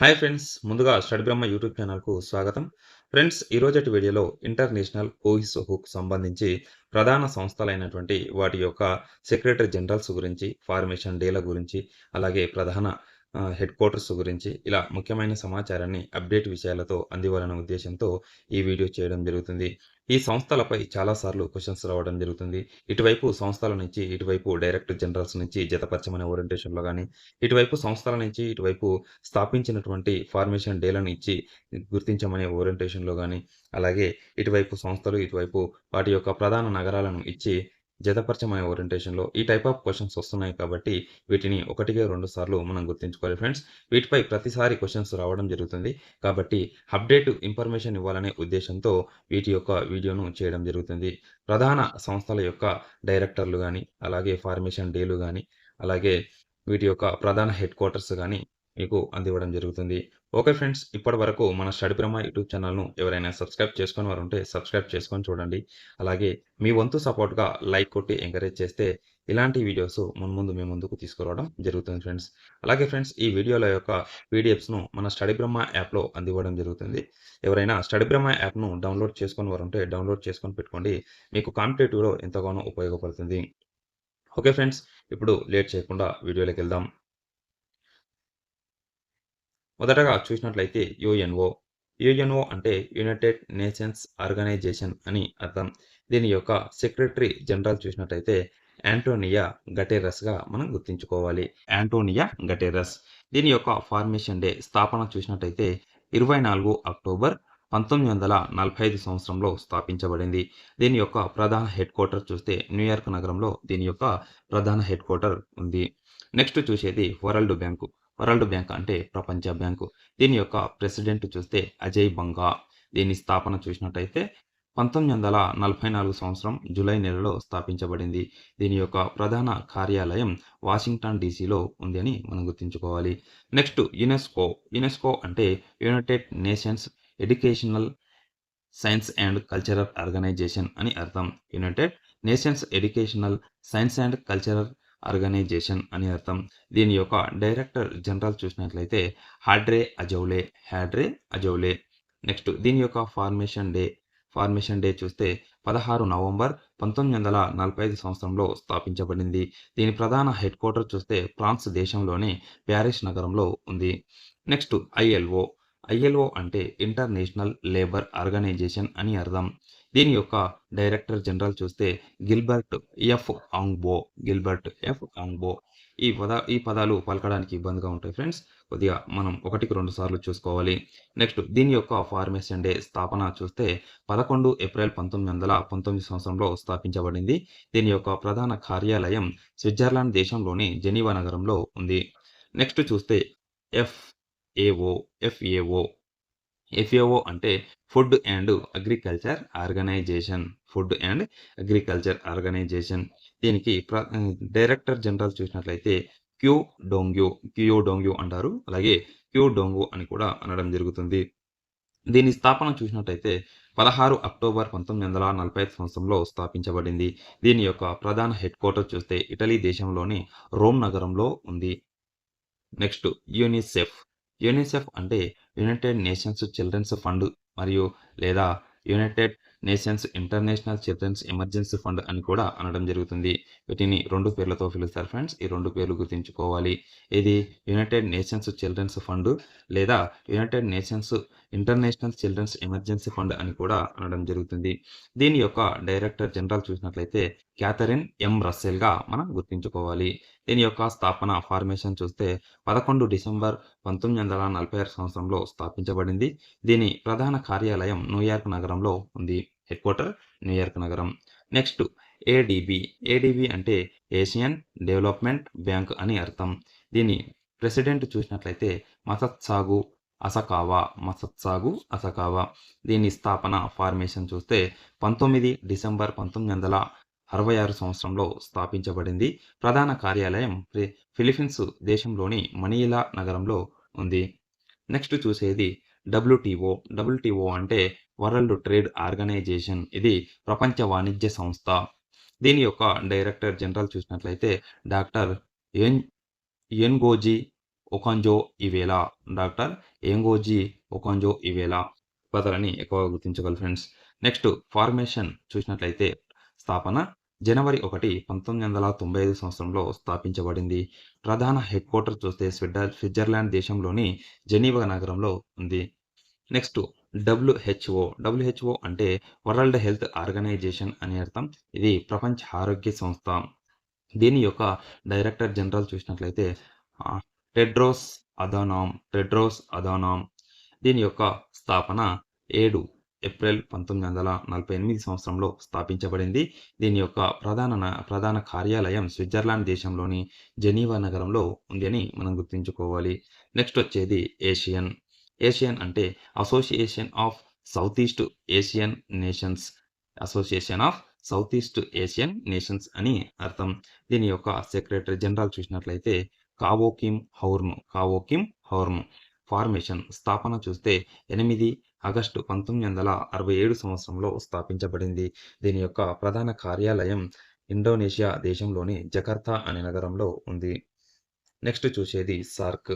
Hi friends ముందుగా study Brahma YouTube ఛానల్కు స్వాగతం. ఫ్రెండ్స్ ఈరోజటి వీడియోలో ఇంటర్నేషనల్ కోహిస్ హుక్ సంబంధించి ప్రధాన సంస్థలైనటువంటి వాటి యొక్క సెక్రటరీ జనరల్స్ గురించి ఫార్మేషన్ డేల గురించి అలాగే ప్రధాన హెడ్ క్వార్టర్స్ గురించి ఇలా ముఖ్యమైన సమాచారాన్ని అప్డేట్ విషయాలతో అందివ్వాలనే ఉద్దేశంతో ఈ వీడియో చేయడం జరుగుతుంది. ఈ సంస్థలపై చాలాసార్లు క్వశ్చన్స్ రావడం జరుగుతుంది. ఇటువైపు సంస్థల నుంచి ఇటువైపు డైరెక్టర్ జనరల్స్ నుంచి జతపరచమనే ఓరియంటేషన్లో కానీ ఇటువైపు సంస్థల నుంచి ఇటువైపు స్థాపించినటువంటి ఫార్మేషన్ డేలను ఇచ్చి గుర్తించమనే ఓరియంటేషన్లో కానీ అలాగే ఇటువైపు సంస్థలు ఇటువైపు వాటి యొక్క ప్రధాన నగరాలను ఇచ్చి జతపరచమనే ఓరియంటేషన్లో ఈ టైప్ ఆఫ్ క్వశ్చన్స్ వస్తున్నాయి కాబట్టి వీటిని ఒకటిగా రెండు సార్లు మనం గుర్తుంచుకోవాలి ఫ్రెండ్స్ వీటిపై ప్రతిసారి క్వశ్చన్స్ రావడం జరుగుతుంది కాబట్టి అప్డేట్ ఇన్ఫర్మేషన్ ఇవ్వాలనే ఉద్దేశంతో వీటి యొక్క వీడియోను చేయడం జరుగుతుంది. ప్రధాన సంస్థల యొక్క డైరెక్టర్లు కానీ అలాగే ఫార్మేషన్ డేలు కానీ అలాగే వీటి యొక్క ప్రధాన హెడ్ క్వార్టర్స్ కానీ మీకు అందివ్వడం జరుగుతుంది. ఓకే ఫ్రెండ్స్ ఇప్పటి వరకు మన స్టడీ బ్రహ్మ యూట్యూబ్ ఛానల్ను ఎవరైనా సబ్స్క్రైబ్ చేసుకొని వారు ఉంటే సబ్స్క్రైబ్ చేసుకొని చూడండి. అలాగే మీ వంతు సపోర్ట్గా లైక్ కొట్టి ఎంకరేజ్ చేస్తే ఇలాంటి వీడియోస్ మున్ ముందు మీ ముందుకు తీసుకురావడం జరుగుతుంది ఫ్రెండ్స్. అలాగే ఫ్రెండ్స్ ఈ వీడియోల యొక్క పీడిఎఫ్స్ను మన స్టడీ బ్రహ్మ యాప్లో అందివ్వడం జరుగుతుంది. ఎవరైనా స్టడీ బ్రహ్మ యాప్ను డౌన్లోడ్ చేసుకొని వారు ఉంటే డౌన్లోడ్ చేసుకొని పెట్టుకోండి. మీకు కాంపిటేటివ్లో ఎంతగానో ఉపయోగపడుతుంది. ఓకే ఫ్రెండ్స్ ఇప్పుడు లేట్ చేయకుండా వీడియోలోకి వెళ్దాం. మొదటగా చూసినట్లయితే యుఎన్ఓ. యుఎన్ఓ అంటే యునైటెడ్ నేషన్స్ ఆర్గనైజేషన్ అని అర్థం. దీని యొక్క సెక్రటరీ జనరల్ చూసినట్లయితే యాంటోనియా గటేరస్గా మనం గుర్తుంచుకోవాలి. యాంటోనియా గటేరస్ దీని యొక్క ఫార్మేషన్ డే స్థాపన చూసినట్టయితే ఇరవై నాలుగు అక్టోబర్ పంతొమ్మిది వందల నలభై ఐదు సంవత్సరంలో స్థాపించబడింది. దీని యొక్క ప్రధాన హెడ్ క్వార్టర్ చూస్తే న్యూయార్క్ నగరంలో దీని యొక్క ప్రధాన హెడ్ క్వార్టర్ ఉంది. నెక్స్ట్ చూసేది వరల్డ్ బ్యాంకు. వరల్డ్ బ్యాంక్ అంటే ప్రపంచ బ్యాంకు. దీని యొక్క ప్రెసిడెంట్ చూస్తే అజయ్ బంగా. దీని స్థాపన చూసినట్టయితే పంతొమ్మిది వందల నలభై నాలుగు సంవత్సరం జూలై నెలలో స్థాపించబడింది. దీని యొక్క ప్రధాన కార్యాలయం వాషింగ్టన్ డీసీలో ఉంది అని మనం గుర్తుంచుకోవాలి. Next UNESCO. యునెస్కో అంటే United Nations Educational Science and Cultural Organization అని అర్థం. United Nations Educational Science and Cultural Organization అని అర్థం. దీని యొక్క డైరెక్టర్ జనరల్ చూసినట్లయితే హాడ్రే అజౌలే హ్యాడ్రే అజౌలే. నెక్స్ట్ దీని యొక్క ఫార్మేషన్ డే. ఫార్మేషన్ డే చూస్తే పదహారు నవంబర్ పంతొమ్మిది వందల నలభై ఐదు సంవత్సరంలో స్థాపించబడింది. దీని ప్రధాన హెడ్ క్వార్టర్ చూస్తే ఫ్రాన్స్ దేశంలోని ప్యారిస్ నగరంలో ఉంది. నెక్స్ట్ ఐఎల్ఓ ఐఎల్ఓ అంటే ఇంటర్నేషనల్ లేబర్ ఆర్గనైజేషన్ అని అర్థం. దీని యొక్క డైరెక్టర్ జనరల్ చూస్తే Gilbert F Houngbo Gilbert F Houngbo. ఈ పద ఈ పదాలు పలకడానికి ఇబ్బందిగా ఉంటాయి ఫ్రెండ్స్. కొద్దిగా మనం ఒకటికి రెండు సార్లు చూసుకోవాలి. నెక్స్ట్ దీని యొక్క ఫార్మేషన్ డే స్థాపన చూస్తే పదకొండు ఏప్రిల్ పంతొమ్మిది వందల పంతొమ్మిది సంవత్సరంలో స్థాపించబడింది. దీని యొక్క ప్రధాన కార్యాలయం స్విట్జర్లాండ్ దేశంలోని జెనీవా నగరంలో ఉంది. నెక్స్ట్ చూస్తే F A O FAO FAO అంటే Food and Agriculture Organization Food and Agriculture Organization దీనికి డైరెక్టర్ జనరల్ చూసినట్లయితే క్యూ డోంగ్యూ క్యూ డోంగ్యూ అంటారు. అలాగే క్యూ డోంగు అని కూడా అనడం జరుగుతుంది. దీని స్థాపన చూసినట్టయితే పదహారు అక్టోబర్ పంతొమ్మిది వందల నలభై ఐదు సంవత్సరంలో స్థాపించబడింది. దీని యొక్క ప్రధాన హెడ్ క్వార్టర్ చూస్తే ఇటలీ దేశంలోని రోమ్ నగరంలో ఉంది. నెక్స్ట్ యూనిసెఫ్ యూనిసెఫ్ అంటే యునైటెడ్ నేషన్స్ చిల్డ్రన్స్ ఫండ్ మరియు లేదా United Nations International Children's Emergency Fund అని కూడా అనడం జరుగుతుంది. వీటిని రెండు పేర్లతో పిలుస్తారు ఫ్రెండ్స్. ఈ రెండు పేర్లు గుర్తుంచుకోవాలి. ఇది యునైటెడ్ నేషన్స్ చిల్డ్రన్స్ ఫండ్ లేదా United Nations International Children's Emergency Fund అని కూడా అనడం జరుగుతుంది. దీని యొక్క డైరెక్టర్ జనరల్ చూసినట్లయితే క్యాథరిన్ ఎం రస్సెల్గా మనం గుర్తుంచుకోవాలి. దీని యొక్క స్థాపన ఫార్మేషన్ చూస్తే పదకొండు డిసెంబర్ పంతొమ్మిది వందల నలభై ఆరు సంవత్సరంలో స్థాపించబడింది. దీని ప్రధాన కార్యాలయం న్యూయార్క్ నగరంలో ఉంది. హెడ్ క్వార్టర్ న్యూయార్క్ నగరం. నెక్స్ట్ ఏడిబి ఏడిబి అంటే ఏషియన్ డెవలప్మెంట్ బ్యాంక్ అని అర్థం. దీని ప్రెసిడెంట్ చూసినట్లయితే మసత్సాగు అసకావా మసత్సాగు అసకావా. దీని స్థాపన ఫార్మేషన్ చూస్తే పంతొమ్మిది డిసెంబర్ పంతొమ్మిది వందల అరవై ఆరు సంవత్సరంలో స్థాపించబడింది. ప్రధాన కార్యాలయం ఫిలిపీన్స్ దేశంలోని మనీలా నగరంలో ఉంది. నెక్స్ట్ చూసేది డబ్ల్యూటీఓ డబ్ల్యూటీఓ అంటే వరల్డ్ ట్రేడ్ ఆర్గనైజేషన్. ఇది ప్రపంచ వాణిజ్య సంస్థ. దీని యొక్క డైరెక్టర్ జనరల్ చూసినట్లయితే doctor N Ngozi Okonjo Iweala doctor Ngozi Okonjo Iweala పదాలని ఎక్కువగా గుర్తించగలరు ఫ్రెండ్స్. నెక్స్ట్ ఫార్మేషన్ చూసినట్లయితే స్థాపన జనవరి ఒకటి పంతొమ్మిది వందల తొంభై ఐదు సంవత్సరంలో స్థాపించబడింది. ప్రధాన హెడ్ క్వార్టర్ చూస్తే స్విట్జర్ స్విట్జర్లాండ్ దేశంలోని జెనీవా నగరంలో ఉంది. నెక్స్ట్ డబ్ల్యూహెచ్ఓ డబ్ల్యూహెచ్ఓ అంటే వరల్డ్ హెల్త్ ఆర్గనైజేషన్ అని అర్థం. ఇది ప్రపంచ ఆరోగ్య సంస్థ. దీని యొక్క డైరెక్టర్ జనరల్ చూసినట్లయితే టెడ్రోస్ అదానామ్ టెడ్రోస్ అదానామ్ దీని యొక్క స్థాపన ఏడు ఏప్రిల్ పంతొమ్మిది వందల నలభై ఎనిమిది సంవత్సరంలో స్థాపించబడింది. దీని యొక్క ప్రధాన న- ప్రధాన కార్యాలయం స్విట్జర్లాండ్ దేశంలోని జెనీవా నగరంలో ఉంది అని మనం గుర్తుంచుకోవాలి. నెక్స్ట్ వచ్చేది ఏషియన్. ఏషియన్ అంటే Association of South East Asian Nations. Association of South East Asian Nations అని అర్థం. దీని యొక్క సెక్రటరీ జనరల్ చూసినట్లయితే కావోకిమ్ హౌర్ను కావోకిమ్ హౌర్ను ఫార్మేషన్ స్థాపన చూస్తే ఎనిమిది ఆగస్టు పంతొమ్మిది వందల అరవై ఏడు సంవత్సరంలో స్థాపించబడింది. దీని యొక్క ప్రధాన కార్యాలయం ఇండోనేషియా దేశంలోని జకర్తా అనే నగరంలో ఉంది. నెక్స్ట్ చూసేది సార్క్.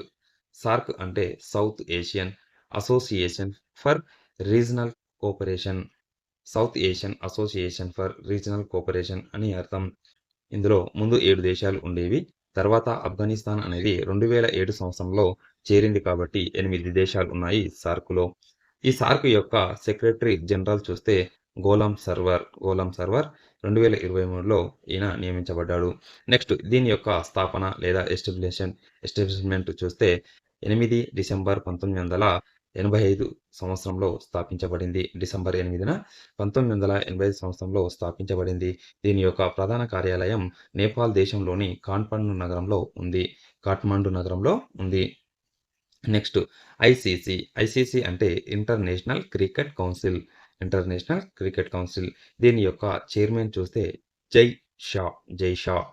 సార్క్ అంటే South Asian Association for Regional Cooperation South Asian Association for Regional Cooperation అని అర్థం. ఇందులో ముందు ఏడు దేశాలు ఉండేవి. తర్వాత ఆఫ్ఘనిస్తాన్ అనేది రెండు వేల ఏడు సంవత్సరంలో చేరింది కాబట్టి ఎనిమిది దేశాలు ఉన్నాయి సార్కులో. ఈ సార్క్ యొక్క సెక్రటరీ జనరల్ చూస్తే గోలాం సర్వర్ గోలాం సర్వర్ రెండు వేల ఇరవై మూడులో ఈయన నియమించబడ్డాడు. నెక్స్ట్ దీని యొక్క స్థాపన లేదా ఎస్టాబ్లిషన్ ఎస్టాబ్లిష్మెంట్ చూస్తే ఎనిమిది డిసెంబర్ పంతొమ్మిది వందల ఎనభై ఐదు సంవత్సరంలో స్థాపించబడింది. డిసెంబర్ ఎనిమిదిన పంతొమ్మిది వందల ఎనభై ఐదు సంవత్సరంలో స్థాపించబడింది. దీని యొక్క ప్రధాన కార్యాలయం నేపాల్ దేశంలోని కాన్పండు నగరంలో ఉంది. కాఠ్మండు నగరంలో ఉంది. నెక్స్ట్ ఐసీసీ ఐసీసీ అంటే International Cricket Council. International Cricket Council. దీని యొక్క చైర్మన్ చూస్తే జై షా జై షా.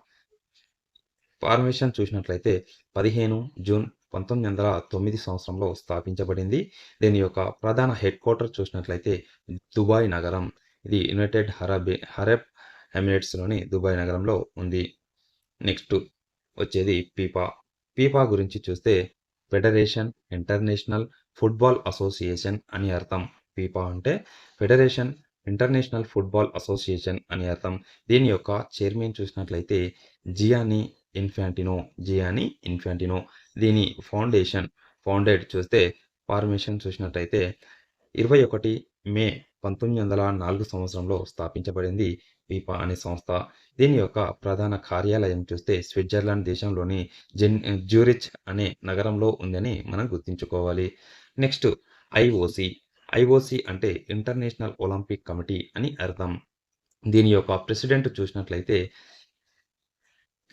ఫార్మేషన్ చూసినట్లయితే పదిహేను జూన్ పంతొమ్మిది వందల తొమ్మిది సంవత్సరంలో స్థాపించబడింది. దీని యొక్క ప్రధాన హెడ్ క్వార్టర్ చూసినట్లయితే దుబాయ్ నగరం. ఇది యునైటెడ్ హరబ్ హరబ్ ఎమిరేట్స్లోని దుబాయ్ నగరంలో ఉంది. నెక్స్ట్ వచ్చేది పీపా. పీపా గురించి చూస్తే ఫెడరేషన్ ఇంటర్నేషనల్ ఫుట్బాల్ అసోసియేషన్ అని అర్థం. పీపా అంటే ఫెడరేషన్ ఇంటర్నేషనల్ ఫుట్బాల్ అసోసియేషన్ అని అర్థం. దీని యొక్క చైర్మన్ చూసినట్లయితే జియానీ ఇన్ఫాంటినో జియానీ ఇన్ఫాంటినో. దీని ఫౌండేషన్ ఫౌండెడ్ చూస్తే ఫార్మేషన్ చూసినట్లయితే ఇరవై ఒకటి మే పంతొమ్మిది వందల నాలుగు సంవత్సరంలో స్థాపించబడింది పీపా అనే సంస్థ. దీని యొక్క ప్రధాన కార్యాలయం చూస్తే స్విట్జర్లాండ్ దేశంలోని జెన్ జ్యూరిచ్ అనే నగరంలో ఉందని మనం గుర్తుంచుకోవాలి. Next IOC. ఐఓసి అంటే ఇంటర్నేషనల్ ఒలింపిక్ కమిటీ అని అర్థం. దీని యొక్క ప్రెసిడెంట్ చూసినట్లయితే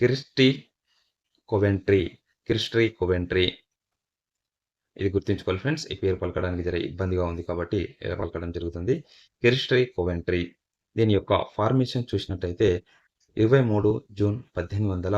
క్రిస్టీ కొవెంట్రీ క్రిస్ట్రీ కొవెంట్రీ. ఇది గుర్తుంచుకోవాలి ఫ్రెండ్స్ ఈ పేరు పలకడానికి జర ఇబ్బందిగా ఉంది కాబట్టి ఇలా పలకడం జరుగుతుంది. కిరిస్ట్రీ కోవెంట్రీ. దీని యొక్క ఫార్మేషన్ చూసినట్టయితే ఇరవై మూడు జూన్ పద్దెనిమిది వందల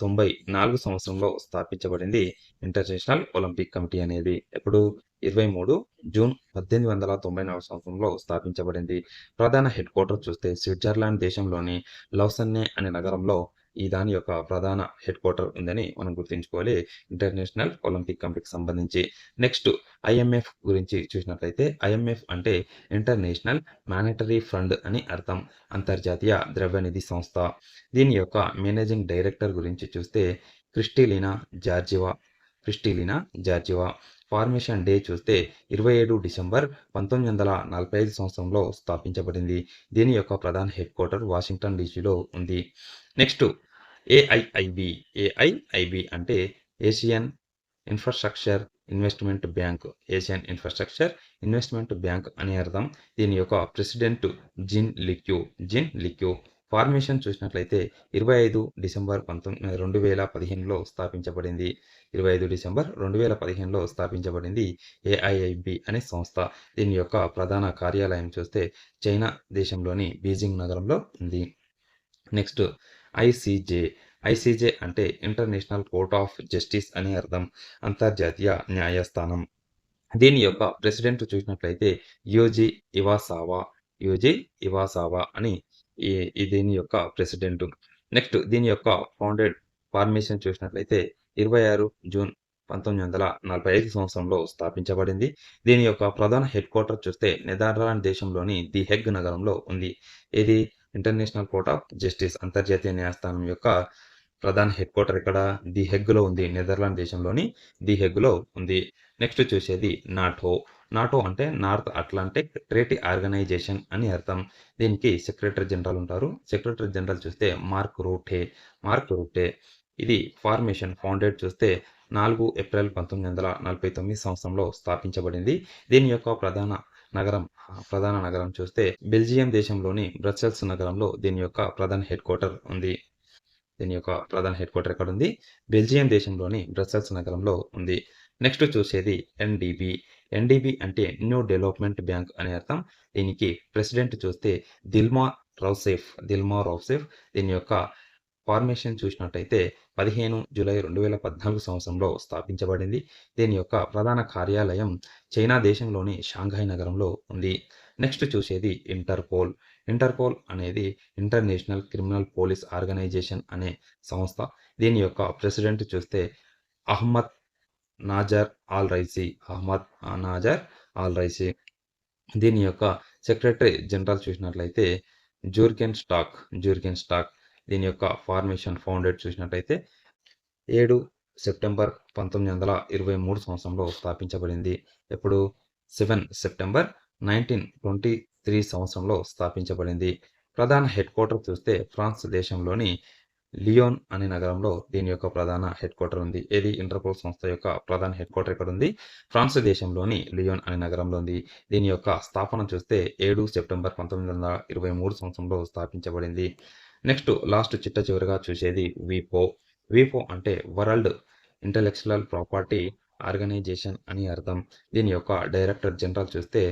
తొంభై నాలుగు సంవత్సరంలో స్థాపించబడింది ఇంటర్నేషనల్ ఒలింపిక్ కమిటీ అనేది. ఎప్పుడు? ఇరవై మూడు జూన్ పద్దెనిమిది వందల తొంభై నాలుగు సంవత్సరంలో స్థాపించబడింది. ప్రధాన హెడ్ క్వార్టర్ చూస్తే స్విట్జర్లాండ్ దేశంలోని లౌసన్నే అనే నగరంలో ఈ దాని యొక్క ప్రధాన హెడ్ క్వార్టర్ ఉందని మనం గుర్తుంచుకోవాలి. ఇంటర్నేషనల్ ఒలింపిక్ కమిటీకి సంబంధించి. నెక్స్ట్ ఐఎంఎఫ్ గురించి చూసినట్లయితే ఐఎంఎఫ్ అంటే ఇంటర్నేషనల్ మానిటరీ ఫండ్ అని అర్థం. అంతర్జాతీయ ద్రవ్యనిధి సంస్థ. దీని యొక్క మేనేజింగ్ డైరెక్టర్ గురించి చూస్తే Kristalina Georgieva. Kristalina Georgieva. Formation day చూస్తే ఇరవై ఏడు డిసెంబర్ పంతొమ్మిది వందల నలభై ఐదు సంవత్సరంలో స్థాపించబడింది. దీని యొక్క ప్రధాన హెడ్ క్వార్టర్ వాషింగ్టన్ డీసీలో ఉంది. Next AIIB. ఏఐఐబి అంటే Asian Infrastructure Investment Bank. Asian Infrastructure Investment Bank అని అర్థం దీని యొక్క president Jin Liqun. Jin Liqun formation చూసినట్లయితే ఇరవై ఐదు డిసెంబర్ పంతొమ్మిది రెండు వేల పదిహేనులో స్థాపించబడింది. ఇరవై ఐదు డిసెంబర్ రెండు వేల పదిహేనులో స్థాపించబడింది ఏఐఐబి అనే సంస్థ. దీని యొక్క ప్రధాన కార్యాలయం చూస్తే చైనా దేశంలోని బీజింగ్ నగరంలో ఉంది. నెక్స్ట్ ఐసీజే ఐసీజే అంటే ఇంటర్నేషనల్ కోర్ట్ ఆఫ్ జస్టిస్ అని అర్థం. అంతర్జాతీయ న్యాయస్థానం. దీని యొక్క ప్రెసిడెంట్ చూసినట్లయితే యూజీ ఇవాసావా. యూజీ ఇవాసావా అని ఈ దీని యొక్క ప్రెసిడెంట్ నెక్స్ట్ దీని యొక్క ఫౌండెడ్ ఫార్మేషన్ చూసినట్లయితే ఇరవై ఆరు జూన్ 1945 సంవత్సరంలో స్థాపించబడింది. దీని యొక్క ప్రధాన హెడ్ క్వార్టర్ చూస్తే నెదర్లాండ్ దేశంలోని ది హెగ్ నగరంలో ఉంది. ఇది ఇంటర్నేషనల్ కోర్ట్ ఆఫ్ జస్టిస్ అంతర్జాతీయ న్యాయస్థానం యొక్క ప్రధాన హెడ్ క్వార్టర్ ఇక్కడ ది హెగ్లో ఉంది. నెదర్లాండ్ దేశంలోని ది హెగ్లో ఉంది. నెక్స్ట్ చూసేది నాటో. నాటో అంటే నార్త్ అట్లాంటిక్ ట్రేటీ ఆర్గనైజేషన్ అని అర్థం. దీనికి సెక్రటరీ జనరల్ ఉంటారు. సెక్రటరీ జనరల్ చూస్తే మార్క్ రూటే. Mark Rutte. ఇది ఫార్మేషన్ ఫౌండెడ్ చూస్తే నాలుగు ఏప్రిల్ 1949 సంవత్సరంలో స్థాపించబడింది. దీని యొక్క ప్రధాన నగరం ప్రధాన నగరం చూస్తే బెల్జియం దేశంలోని బ్రసెల్స్ నగరంలో దీని యొక్క ప్రధాన హెడ్ క్వార్టర్ ఉంది. దీని యొక్క ప్రధాన హెడ్ క్వార్టర్ ఎక్కడ ఉంది బెల్జియం దేశంలోని బ్రసెల్స్ నగరంలో ఉంది. నెక్స్ట్ చూసేది ఎన్‌డీబీ. ఎన్‌డీబీ అంటే న్యూ డెవలప్‌మెంట్ బ్యాంక్ అని అర్థం. దీనికి ప్రెసిడెంట్ చూస్తే దిల్మా రౌసేఫ్ దిల్మా రౌసేఫ్ దీని యొక్క ఫార్మేషన్ చూసినట్టయితే 15 జూలై 2014 సంవత్సరంలో స్థాపించబడింది. దీని యొక్క ప్రధాన కార్యాలయం చైనా దేశంలోని షాంఘై నగరంలో ఉంది. నెక్స్ట్ చూసేది ఇంటర్‌పోల్. ఇంటర్‌పోల్ అనేది ఇంటర్నేషనల్ క్రిమినల్ పోలీస్ ఆర్గనైజేషన్ అనే సంస్థ. దీని యొక్క ప్రెసిడెంట్ చూస్తే Ahmed Naser Al Raisi. Ahmed Naser Al Raisi. దీని యొక్క సెక్రటరీ జనరల్ చూసినట్లయితే జూర్గెన్ స్టాక్. జూర్గెన్ స్టాక్. దీని యొక్క ఫార్మేషన్ ఫౌండెడ్ చూసినట్లయితే ఏడు సెప్టెంబర్ 1923 సంవత్సరంలో స్థాపించబడింది. ఎప్పుడు? సెవెన్ సెప్టెంబర్ 1923 సంవత్సరంలో స్థాపించబడింది. ప్రధాన హెడ్ క్వార్టర్ చూస్తే ఫ్రాన్స్ దేశంలోని లియోన్ అనే నగరంలో దీని యొక్క ప్రధాన హెడ్‌క్వార్టర్ ఉంది. ఇది ఇంటర్‌పోల్ సంస్థ యొక్క ప్రధాన హెడ్‌క్వార్టర్ ఉంది ఫ్రాన్స్ దేశంలోని లియోన్ అనే నగరంలో ఉంది. దీని యొక్క స్థాపన చూస్తే ఏడు సెప్టెంబర్ 1923 సంవత్సరంలో స్థాపించబడింది. నెక్స్ట్ లాస్ట్ చిట్ట చివరిగా చూసేది విపో. విపో అంటే వరల్డ్ ఇంటలెక్చువల్ ప్రాపర్టీ ఆర్గనైజేషన్ అని అర్థం. దీని యొక్క డైరెక్టర్ జనరల్ చూస్తే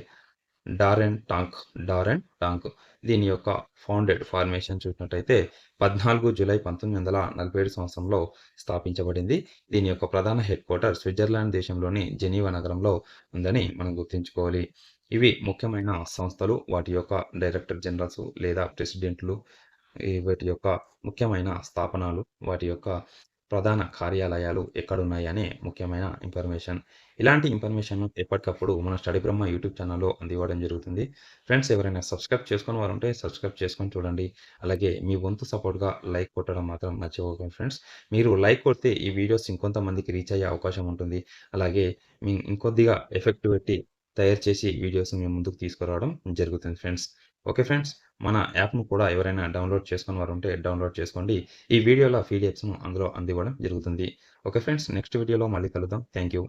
డారెన్ టాంక్. Darren Tang. దీని యొక్క ఫౌండెడ్ ఫార్మేషన్ చూసినట్టయితే 14 జూలై 1947 సంవత్సరంలో స్థాపించబడింది. దీని యొక్క ప్రధాన హెడ్ క్వార్టర్ స్విట్జర్లాండ్ దేశంలోని జెనీవా నగరంలో ఉందని మనం గుర్తుంచుకోవాలి. ఇవి ముఖ్యమైన సంస్థలు. వాటి యొక్క డైరెక్టర్ జనరల్స్ లేదా ప్రెసిడెంట్లు వీటి యొక్క ముఖ్యమైన స్థాపనాలు, వాటి యొక్క ప్రధాన కార్యాలయాలు ఎక్కడున్నాయనే ముఖ్యమైన ఇన్ఫర్మేషన్. ఇలాంటి ఇన్ఫర్మేషన్ ఎప్పటికప్పుడు మన స్టడీ బ్రహ్మ యూట్యూబ్ ఛానల్‌లో అందివ్వడం జరుగుతుంది. ఫ్రెండ్స్ ఎవరైనా సబ్స్క్రైబ్ చేసుకొవారు ఉంటే సబ్స్క్రైబ్ చేసుకొని చూడండి. అలాగే మీ వంతు సపోర్ట్‌గా లైక్ కొట్టడం మాత్రం మర్చిపోకండి ఫ్రెండ్స్. మీరు లైక్ కొడితే ఈ వీడియోస్ ఇంకొంతమందికి రీచ్ అయ్యే అవకాశం ఉంటుంది. అలాగే మీ ఇంకొద్దిగా ఎఫెక్ట్ పెట్టి తయారు చేసి వీడియోస్ మేము ముందుకు తీసుకురావడం జరుగుతుంది ఫ్రెండ్స్. Okay friends. మన యాప్‌ను కూడా ఎవరైనా డౌన్‌లోడ్ చేసుకుని వారుంటే డౌన్‌లోడ్ చేసుకోండి. ఈ వీడియోలో పీడిఎఫ్స్‌ను అందులో అందివ్వడం జరుగుతుంది. Okay friends. నెక్స్ట్ వీడియోలో మళ్ళీ కలుద్దాం. Thank you.